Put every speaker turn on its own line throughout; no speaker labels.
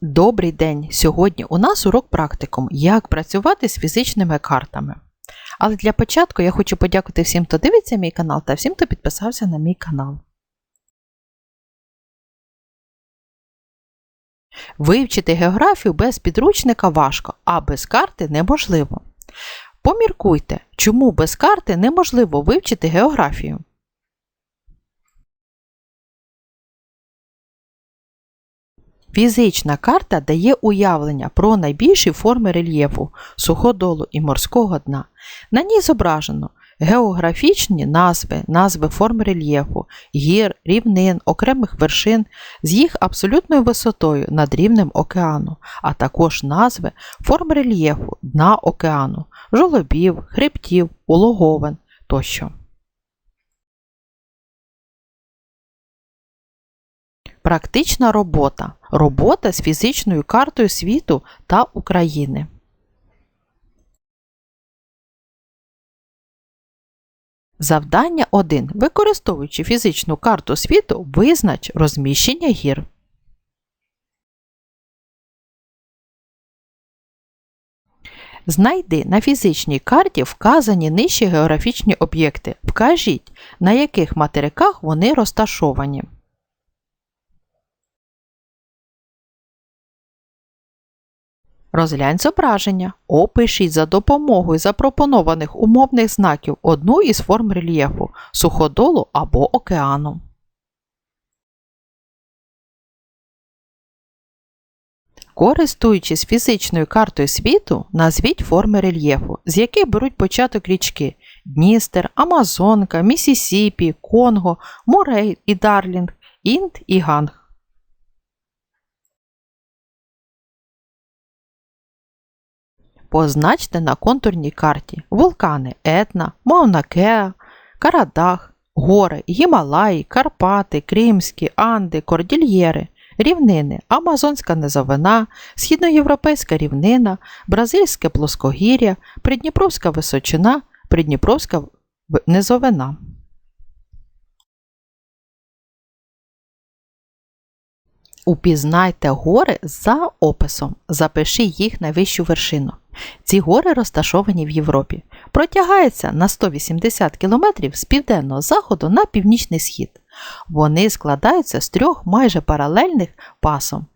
Добрий день! Сьогодні у нас урок практикум, як працювати з фізичними картами. Але для початку я хочу подякувати всім, хто дивиться мій канал та всім, хто підписався на мій канал. Вивчити географію без підручника важко, а без карти неможливо. Поміркуйте, чому без карти неможливо вивчити географію. Фізична карта дає уявлення про найбільші форми рельєфу, суходолу і морського дна. На ній зображено географічні назви, назви форм рельєфу, гір, рівнин, окремих вершин з їх абсолютною висотою над рівнем океану, а також назви форм рельєфу дна океану, жолобів, хребтів, улоговин тощо. Практична робота. Робота з фізичною картою світу та України. Завдання 1. Використовуючи фізичну карту світу, визнач розміщення гір. Знайди на фізичній карті вказані нижчі географічні об'єкти. Вкажіть, на яких материках вони розташовані. Розглянь зображення. Опишіть за допомогою запропонованих умовних знаків одну із форм рельєфу суходолу або океану. Користуючись фізичною картою світу, назвіть форми рельєфу, з яких беруть початок річки Дністер, Амазонка, Місісіпі, Конго, Морей і Дарлінг, Інд і Ганг. Позначте на контурній карті вулкани Етна, Мауна-Кеа, Карадах, гори, Гімалаї, Карпати, Кримські, Анди, Кордільєри, рівнини, Амазонська низовина, Східноєвропейська рівнина, Бразильське плоскогір'я, Придніпровська височина, Придніпровська низовина. Упізнайте гори за описом. Запиши їх на вищу вершину. Ці гори розташовані в Європі. Протягаються на 180 км з південного заходу на північний схід. Вони складаються з трьох майже паралельних пасом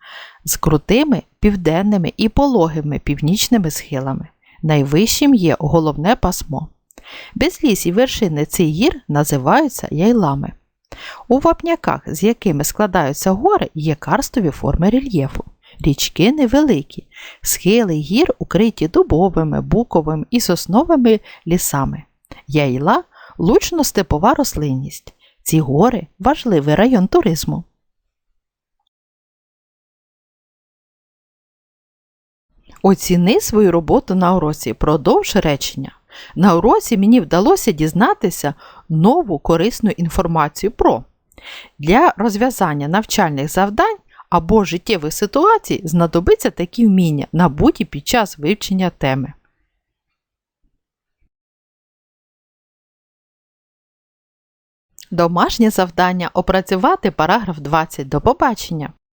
з крутими південними і пологими північними схилами. Найвищим є головне пасмо. Безлісі вершини цих гір називаються яйлами. У вапняках, з якими складаються гори, є карстові форми рельєфу. Річки невеликі, схили гір укриті дубовими, буковими і сосновими лісами. Яйла лучно-степова рослинність. Ці гори важливий район туризму. Оціни свою роботу на уроці. Продовж речення. На уроці мені вдалося дізнатися нову корисну інформацію про для розв'язання навчальних завдань або життєвих ситуацій знадобиться такі вміння, набуті під час вивчення теми. Домашнє завдання опрацювати параграф 20. До побачення!